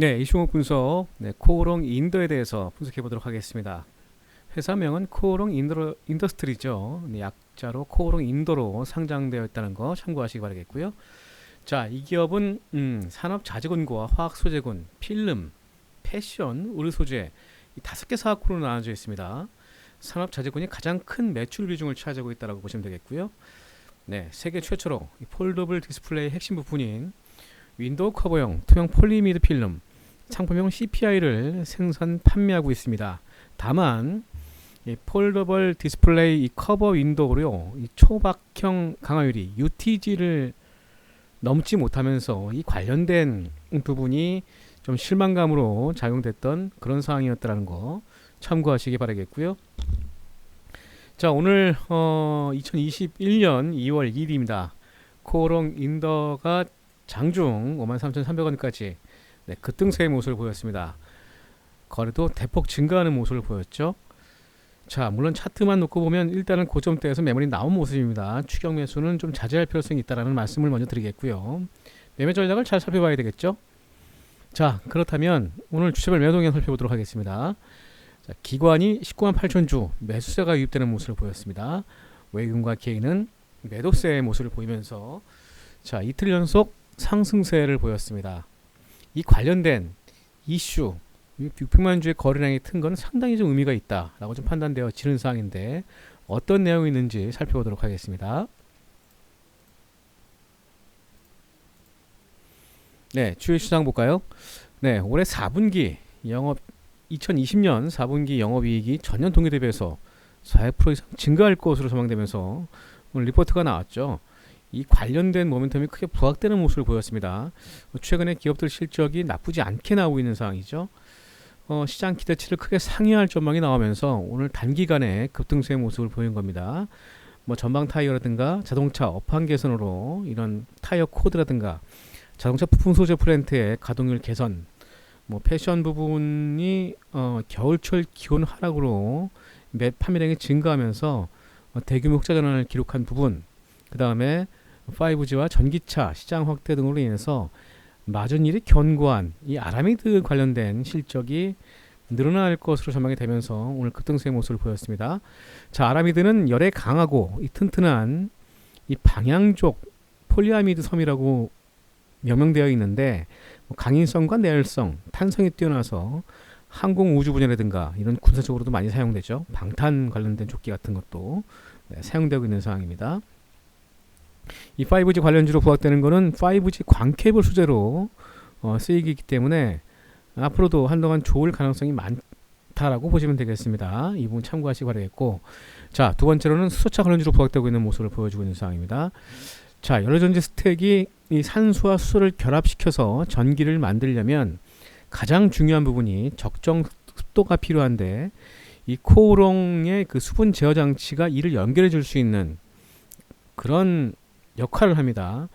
네, 이슈목 분석, 네, 코오롱 인더에 대해서 분석해 보도록 하겠습니다. 회사명은 코오롱 인더, 인더스트리죠. 네, 약자로 코오롱 인더로 상장되어 있다는 거 참고하시기 바라겠고요. 자, 이 기업은 음, 산업 자재군과 화학 소재군, 필름, 패션, 의류 소재 이 다섯 개 사업군으로 나눠져 있습니다. 산업 자재군이 가장 큰 매출 비중을 차지하고 있다고 보시면 되겠고요. 네, 세계 최초로 이 폴더블 디스플레이 핵심 부품인 윈도우 커버용 투명 폴리미드 필름, 상품용 CPI를 생산 판매하고 있습니다. 다만 이 폴더블 디스플레이 이 커버 윈도우로요, 이 초박형 강화율이 UTG를 넘지 못하면서 이 관련된 부분이 좀 실망감으로 작용됐던 그런 상황이었다는 거 참고하시기 바라겠고요. 자 오늘 어, 2021년 2월 2일입니다. 코오롱 인더가 장중 53,300원까지 네, 급등세의 모습을 보였습니다. 거래도 대폭 증가하는 모습을 보였죠. 자, 물론 차트만 놓고 보면 일단은 고점대에서 매물이 나온 모습입니다. 추격 매수는 좀 자제할 필요성이 있다라는 말씀을 먼저 드리겠고요. 매매 전략을 잘 살펴봐야 되겠죠. 자, 그렇다면 오늘 주체별 매도 동향 살펴보도록 하겠습니다. 자, 기관이 19만 8천 주 매수세가 유입되는 모습을 보였습니다. 외국인과 개인은 매도세의 모습을 보이면서 자, 이틀 연속 상승세를 보였습니다. 이 관련된 이슈 600만 주의 거래량이 튼건 상당히 좀 의미가 있다라고 좀 판단되어지는 사항인데 어떤 내용이 있는지 살펴보도록 하겠습니다. 네, 주요 시장 볼까요? 네, 올해 4분기 영업 2020년 4분기 영업이익이 전년 동기 대비해서 4% 이상 증가할 것으로 전망되면서 오늘 리포트가 나왔죠. 이 관련된 모멘텀이 크게 부각되는 모습을 보였습니다. 최근에 기업들 실적이 나쁘지 않게 나오고 있는 상황이죠. 어, 시장 기대치를 크게 상회할 전망이 나오면서 오늘 단기간에 급등세의 모습을 보인 겁니다. 뭐 전방 타이어라든가 자동차 업황 개선으로 이런 타이어 코드라든가 자동차 부품 소재 플랜트의 가동률 개선, 뭐 패션 부분이 어, 겨울철 기온 하락으로 매 판매량이 증가하면서 어, 대규모 흑자 전환을 기록한 부분, 그 다음에 5G와 전기차 시장 확대 등으로 인해서 맞은 일이 견고한 이 아라미드 관련된 실적이 늘어날 것으로 전망이 되면서 오늘 급등세의 모습을 보였습니다. 자, 아라미드는 열에 강하고 이 튼튼한 이 방향족 폴리아미드 섬이라고 명명되어 있는데 뭐 강인성과 내열성, 탄성이 뛰어나서 항공 우주 분야라든가 이런 군사적으로도 많이 사용되죠. 방탄 관련된 조끼 같은 것도 네, 사용되고 있는 상황입니다. 이 5G 관련주로 부각되는 것은 5G 광케이블 소재로 어, 쓰이기 때문에 앞으로도 한동안 좋을 가능성이 많다라고 보시면 되겠습니다. 이 부분 참고하시기 바라겠고 자, 두 번째로는 수소차 관련주로 부각되고 있는 모습을 보여주고 있는 상황입니다. 자, 연료전지 스택이 이 산소와 수소를 결합시켜서 전기를 만들려면 가장 중요한 부분이 적정 습도가 필요한데 이 코오롱의 그 수분 제어 장치가 이를 연결해 줄 수 있는 그런 역할을 합니다.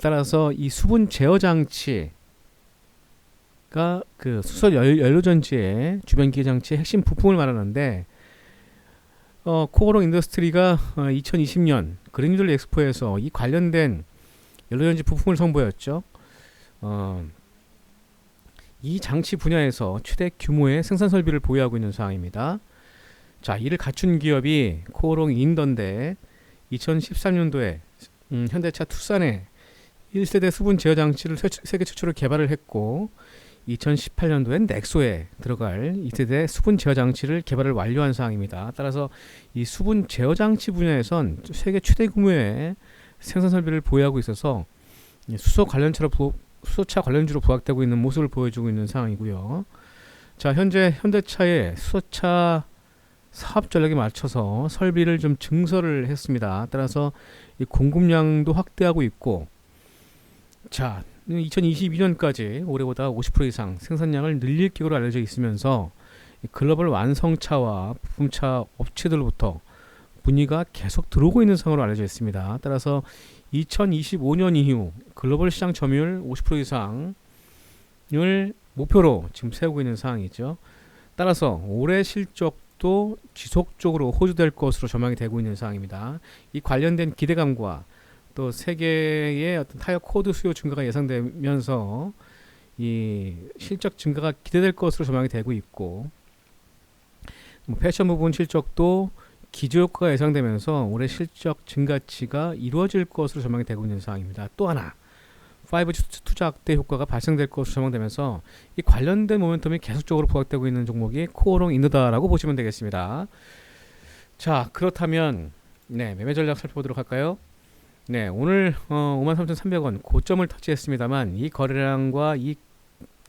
따라서 이 수분 제어 장치가 그 수소 연료 전지의 주변 기계 장치의 핵심 부품을 말하는데 어, 코오롱 인더스트리가 어, 2020년 그린들 엑스포에서 이 관련된 연료 전지 부품을 선보였죠. 어, 이 장치 분야에서 최대 규모의 생산 설비를 보유하고 있는 상황입니다. 자, 이를 갖춘 기업이 코오롱 인더인데 2013년도에 음, 현대차 투싼에 1세대 수분 제어 장치를 세계 최초로 개발을 했고 2018년도엔 넥소에 들어갈 2세대 수분 제어 장치를 개발을 완료한 상황입니다. 따라서 이 수분 제어 장치 분야에선 세계 최대 규모의 생산 설비를 보유하고 있어서 수소 관련차로 부, 수소차 관련주로 부각되고 있는 모습을 보여주고 있는 상황이고요. 자, 현재 현대차의 수소차 사업 전략에 맞춰서 설비를 좀 증설을 했습니다. 따라서 이 공급량도 확대하고 있고 자 2022년까지 올해보다 50% 이상 생산량을 늘릴 계획으로 알려져 있으면서 글로벌 완성차와 부품차 업체들로부터 문의가 계속 들어오고 있는 상황으로 알려져 있습니다. 따라서 2025년 이후 글로벌 시장 점유율 50% 이상을 목표로 지금 세우고 있는 상황이죠. 따라서 올해 실적 또 지속적으로 호주될 것으로 전망이 되고 있는 상황입니다. 이 관련된 기대감과 또 세계의 어떤 타이어 코드 수요 증가가 예상되면서 이 실적 증가가 기대될 것으로 전망이 되고 있고 뭐 패션 부분 실적도 기저효과가 예상되면서 올해 실적 증가치가 이루어질 것으로 전망이 되고 있는 상황입니다. 또 하나 5G 투자 확대 효과가 발생될 것으로 전망되면서 이 관련된 모멘텀이 계속적으로 부각되고 있는 종목이 코어롱 인드다라고 보시면 되겠습니다. 자 그렇다면 네 매매 전략 살펴보도록 할까요? 네 오늘 어, 53,300원 고점을 터치했습니다만 이 거래량과 이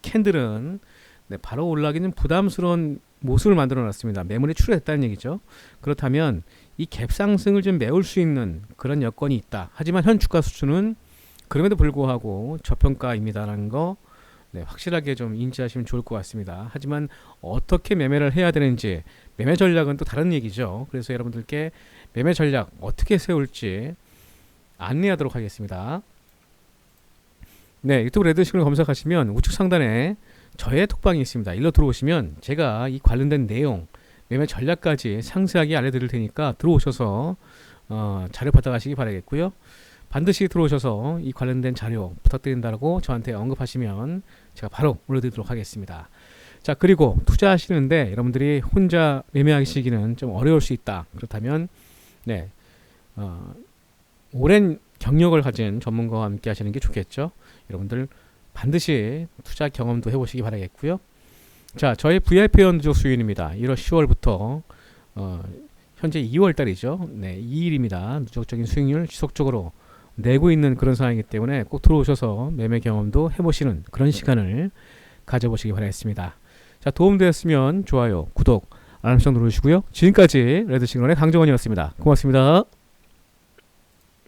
캔들은 네, 바로 올라가기는 부담스러운 모습을 만들어 놨습니다. 매물이 출혈했다는 얘기죠. 그렇다면 이 갭 상승을 좀 메울 수 있는 그런 여건이 있다. 하지만 현 주가 수준은 그럼에도 불구하고 저평가입니다라는 거 네, 확실하게 좀 인지하시면 좋을 것 같습니다. 하지만 어떻게 매매를 해야 되는지 매매 전략은 또 다른 얘기죠. 그래서 여러분들께 매매 전략 어떻게 세울지 안내하도록 하겠습니다. 네, 유튜브 레드식을 검색하시면 우측 상단에 저의 톡방이 있습니다. 일로 들어오시면 제가 이 관련된 내용, 매매 전략까지 상세하게 알려드릴 테니까 들어오셔서 어, 자료 받아가시기 바라겠고요. 반드시 들어오셔서 이 관련된 자료 부탁드린다고 저한테 언급하시면 제가 바로 올려드리도록 하겠습니다. 자 그리고 투자하시는데 여러분들이 혼자 매매하시기는 좀 어려울 수 있다. 그렇다면 네 어, 오랜 경력을 가진 전문가와 함께 하시는 게 좋겠죠. 여러분들 반드시 투자 경험도 해보시기 바라겠고요. 자, 저희 VIP 연두적 수익입니다. 1월 10월부터 어, 현재 2월 달이죠. 네, 2일입니다. 누적적인 수익률 지속적으로 내고 있는 그런 상황이기 때문에 꼭 들어오셔서 매매 경험도 해보시는 그런 시간을 가져보시기 바라겠습니다. 자, 도움되었으면 좋아요, 구독, 알람 설정 누르시고요. 지금까지 레드시그널의 강정원이었습니다. 고맙습니다.